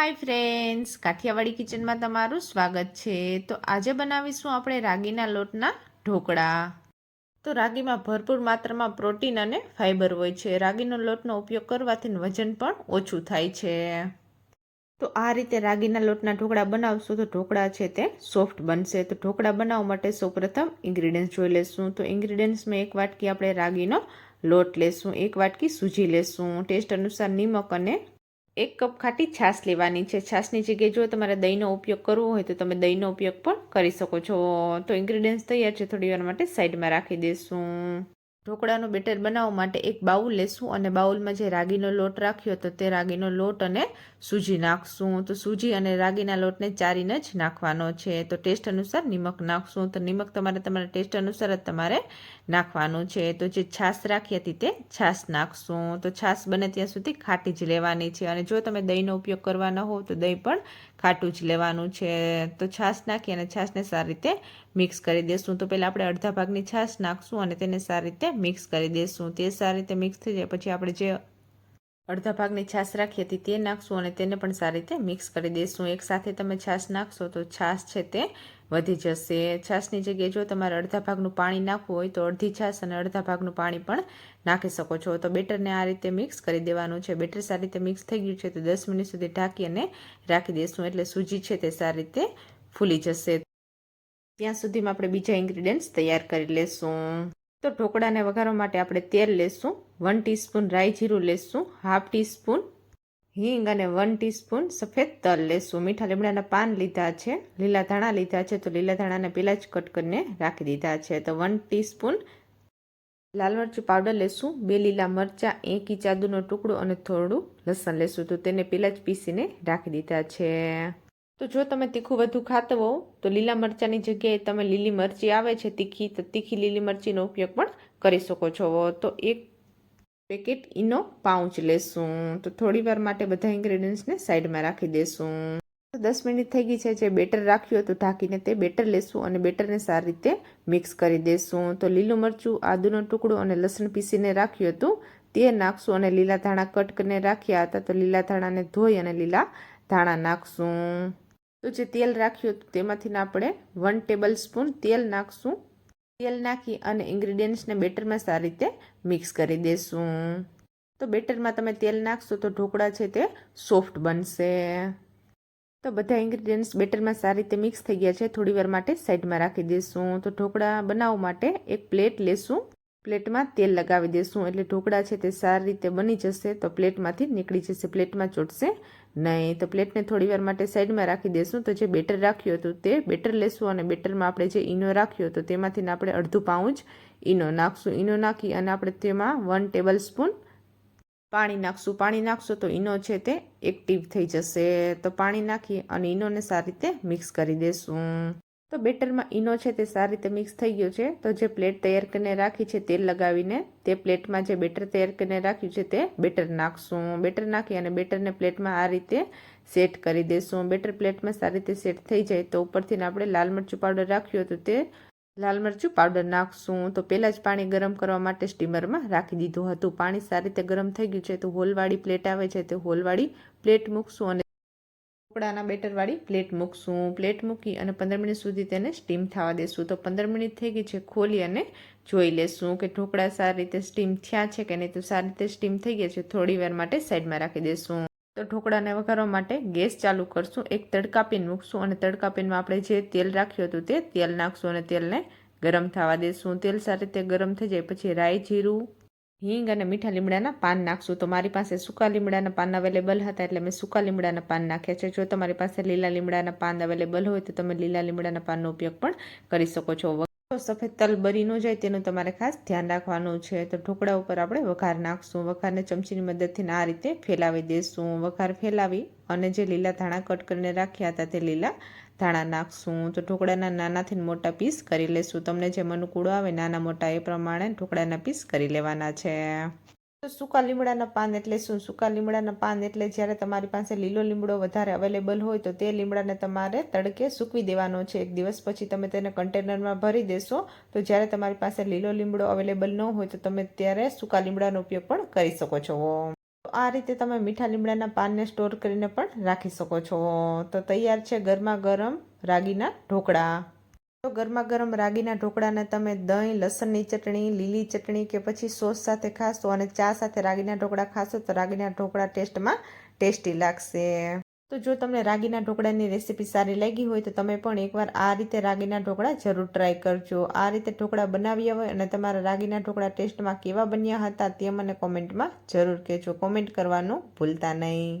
Hi friends Kathiawadi કિચનમાં તમારું સ્વાગત છે. તો આજે બનાવીશું આપણે રાગીના લોટના ઢોકળા. તો રાગીમાં ભરપૂર માત્રામાં પ્રોટીન અને ફાઇબર હોય છે. રાગીનો લોટનો ઉપયોગ કરવાથી વજન પણ ઓછું થાય છે. તો આ રીતે રાગીના લોટના ઢોકળા બનાવશું તો ઢોકળા છે તે સોફ્ટ બનશે. તો ઢોકળા બનાવવા માટે સૌપ્રથમ ઇન્ગ્રીડિયન્ટ્સ જોઈ લેશું. તો ઇન્ગ્રીડિયન્ટ્સમાં એક વાટકી આપણે રાગીનો લોટ લેશું. એક વાટકી સૂજી લેશું. ટેસ્ટ અનુસાર નિમક અને એક કપ ખાટી છાશ લેવાની છે. છાશની જગ્યાએ જો તમારે દહીંનો ઉપયોગ કરવો હોય તો તમે દહીંનો ઉપયોગ પણ કરી શકો છો. તો ઇન્ગ્રીડિયન્ટ્સ તૈયાર છે થોડી વાર માટે સાઈડમાં રાખી દઈશું ઢોકળાનું બેટર બનાવવા માટે એક બાઉલ લેશું અને બાઉલમાં જે રાગીનો લોટ રાખ્યો તો તે રાગીનો લોટ અને સૂજી નાખશું તો સૂજી અને રાગીના લોટને ચારીને જ નાખવાનો છે. તો ટેસ્ટ અનુસાર નિમક નાખશું. તો નિમક તમારે તમારા ટેસ્ટ અનુસાર જ તમારે નાખવાનું છે. તો જે છાશ રાખી હતી તે છાશ નાખશું. તો છાશ બને ત્યાં સુધી ખાટી જ લેવાની છે. અને જો તમે દહીંનો ઉપયોગ કરવાના હોવ તો દહીં પણ ખાટું જ લેવાનું છે. તો છાશ નાખી અને છાશને સારી રીતે મિક્સ કરી દેશું. તો પહેલાં આપણે અડધા ભાગની છાશ નાખશું અને તેને સારી રીતે મિક્સ કરી દેશું. તે સારી રીતે મિક્સ થઈ જાય. પછી આપણે જે અડધા ભાગની છાશ રાખી હતી તે નાખશું અને તેને પણ સારી રીતે મિક્સ કરી દઈશું. એકસાથે તમે છાશ નાખશો તો છાશ છે તે વધી જશે. છાશની જગ્યાએ જો તમારે અડધા ભાગનું પાણી નાખવું હોય તો અડધી છાશ અને અડધા ભાગનું પાણી પણ નાખી શકો છો. તો બેટરને આ રીતે મિક્સ કરી દેવાનું છે. બેટર સારી રીતે મિક્સ થઈ ગયું છે તો દસ મિનિટ સુધી ઢાંકી અને રાખી દઈશું એટલે સૂજી છે તે સારી રીતે ફૂલી જશે. ત્યાં સુધીમાં આપણે બીજા ઇન્ગ્રીડિયન્ટ્સ તૈયાર કરી લેશું. તો ઢોકળાને વઘારવા માટે આપણે તેલ લેશું. વન ટીસ્પૂન રાઈ જીરું લેશું. હાફ ટીસ્પૂન હિંગ અને વન ટીસ્પૂન સફેદ તલ લેશું. મીઠા લીમડાના પાન લીધા છે. લીલા ધાણા લીધા છે. તો લીલા ધાણાને પહેલાં જ કટ કરીને રાખી દીધા છે. તો વન ટીસ્પૂન લાલ મરચું પાવડર લેશું. બે લીલા મરચાં, એક ઇંચ ટુકડો અને થોડું લસણ લેશું. તો તેને પહેલાં જ પીસીને રાખી દીધા છે. તો જો તમે તીખું વધુ ખાતો હોવ તો લીલા મરચાંની જગ્યાએ તમે લીલી મરચી આવે છે તીખી, તો તીખી લીલી મરચીનો ઉપયોગ પણ કરી શકો છો. તો એક પેકેટ ઈનો પાઉચ લેશું. તો થોડી વાર માટે બધા ઇન્ગ્રેડિયન્ટ્સને સાઈડમાં રાખી દેશું. દસ મિનિટ થઈ ગઈ છે, જે બેટર રાખ્યું હતું, ઢાંકીને તે બેટર લેશું અને બેટરને સારી રીતે મિક્સ કરી દેશું. તો લીલું મરચું, આદુનો ટુકડો અને લસણ પીસીને રાખ્યું હતું. તે નાખશું અને લીલા ધાણા કટ કરીને રાખ્યા હતા. તો લીલા ધાણાને ધોઈ અને લીલા ધાણા નાખશું. તો જે તેલ રાખ્યું હતું તેમાંથી આપણે વન ટેબલ સ્પૂન તેલ નાખશું. તેલ નાખી અને ઇન્ગ્રીડિયન્ટ્સને બેટરમાં સારી રીતે મિક્સ કરી દેશું. તો બેટરમાં તમે તેલ નાખશો તો ઢોકળા છે તે સોફ્ટ બનશે. તો બધા ઇન્ગ્રીડિયન્ટ્સ બેટરમાં સારી રીતે મિક્સ થઈ ગયા છે. થોડી વાર માટે સાઈડમાં રાખી દેશું. તો ઢોકળા બનાવવા માટે એક પ્લેટ લેશું. પ્લેટમાં તેલ લગાવી દઈશું એટલે ઢોકળા છે તે સારી રીતે બની જશે તો પ્લેટમાંથી નીકળી જશે. પ્લેટમાં ચોટશે. નહીં, તો પ્લેટને થોડીવાર માટે સાઈડમાં રાખી દેશું. તો જે બેટર રાખ્યું હતું તે બેટર લેશું અને બેટરમાં આપણે જે ઈનો રાખ્યો હતો તેમાંથી આપણે અડધું પાઉચ ઈનો નાખશું. ઈનો નાખી અને આપણે તેમાં વન ટેબલ સ્પૂન પાણી નાખશું. પાણી નાખશું તો ઈનો છે તે એક્ટિવ થઈ જશે. તો પાણી નાખી અને ઈનોને સારી રીતે મિક્સ કરી દઈશું તો બેટરમાં ઈનો છે તે સારી રીતે મિક્સ થઈ ગયો છે. તો જે પ્લેટ તૈયાર કરીને રાખી છે તેલ લગાવીને, તે પ્લેટમાં જે બેટર તૈયાર કરીને રાખ્યું છે તે બેટર નાખશું. બેટર નાખી અને બેટરને પ્લેટમાં આ રીતે સેટ કરી દઈશું બેટર પ્લેટમાં સારી રીતે સેટ થઈ જાય તો ઉપરથી આપણે લાલ મરચું પાવડર રાખ્યું હતું તે લાલ મરચું પાવડર નાખશું. તો પહેલાં જ પાણી ગરમ કરવા માટે સ્ટીમરમાં રાખી દીધું હતું. પાણી સારી રીતે ગરમ થઈ ગયું છે તો હોલવાળી પ્લેટ આવે છે તે હોલવાળી પ્લેટ મૂકશું અને ઢોકળાના બેટરવાળી પ્લેટ મૂકશું. પ્લેટ મૂકી અને પંદર મિનિટ સુધી તેને સ્ટીમ થવા દેશું. તો પંદર મિનિટ થઈ ગઈ છે ખોલી અને જોઈ લેશું કે ઢોકળા સારી રીતે સ્ટીમ થયા છે કે નહીં. તો સારી રીતે સ્ટીમ થઈ ગયા છે થોડી વાર માટે સાઈડમાં રાખી દઈશું તો ઢોકળાને વઘારવા માટે ગેસ ચાલુ કરશું. એક તડકા પેન મૂકશું અને તડકા પેનમાં આપણે જે તેલ રાખ્યું હતું તે તેલ નાખશું અને તેલને ગરમ થવા દેશું. તેલ સારી રીતે ગરમ થઈ જાય. પછી રાઈ જીરું હિંગ અને મીઠા લીમડાના પાન નાખશું. તો મારી પાસે સૂકા લીમડાના પાન અવેલેબલ હતા એટલે મેં સૂકા લીમડાના પાન નાખ્યા છે. જો તમારી પાસે લીલા લીમડાના પાન અવેલેબલ હોય તો તમે લીલા લીમડાના પાનનો ઉપયોગ પણ કરી શકો છો. સફેદ તલ બરી ન જાય તેનું તમારે ખાસ ધ્યાન રાખવાનું છે. તો ઢોકળા ઉપર આપણે વઘાર નાખશું. વઘારને ચમચીની મદદથી આ રીતે ફેલાવી દઈશું વઘાર ફેલાવી અને જે લીલા ધાણા કટ કરીને રાખ્યા હતા તે લીલા ધાણા નાખશું. તો ઢોકળાના નાનાથી મોટા પીસ કરી લેશું. તમને જે અનુકૂળ આવે નાના મોટા એ પ્રમાણે ઢોકળાના પીસ કરી લેવાના છે. તો સૂકા લીમડાના પાન એટલે શું? સૂકા લીમડાના પાન એટલે જ્યારે તમારી પાસે લીલો લીમડો વધારે અવેલેબલ હોય તો તે લીમડાને તમારે તડકે સૂકવી દેવાનો છે. એક દિવસ પછી તમે તેને કન્ટેનરમાં ભરી દેશો તો જ્યારે તમારી પાસે લીલો લીમડો અવેલેબલ ન હોય તો તમે ત્યારે સૂકા લીમડાનો ઉપયોગ પણ કરી શકો છો. આ રીતે તમે મીઠા લીમડાના પાનને સ્ટોર કરીને પણ રાખી શકો છો. તો તૈયાર છે ગરમા ગરમ રાગીના ઢોકળા. તો ગરમા ગરમ રાગીના ઢોકળાને તમે દહીં, લસણની ચટણી, લીલી ચટણી કે પછી સોસ સાથે ખાશો અને ચા સાથે રાગીના ઢોકળા ખાશો તો રાગીના ઢોકળા ટેસ્ટમાં ટેસ્ટી લાગશે. તો જો તમને રાગીના ઢોકળાની રેસીપી સારી લાગી હોય તો તમે પણ એકવાર આ રીતે રાગીના ઢોકળા જરૂર ટ્રાય કરજો. આ રીતે ઢોકળા બનાવ્યા હોય અને તમારા રાગીના ઢોકળા ટેસ્ટમાં કેવા બન્યા હતા તે મને કોમેન્ટમાં જરૂર કહેજો. કોમેન્ટ કરવાનું ભૂલતા નહીં.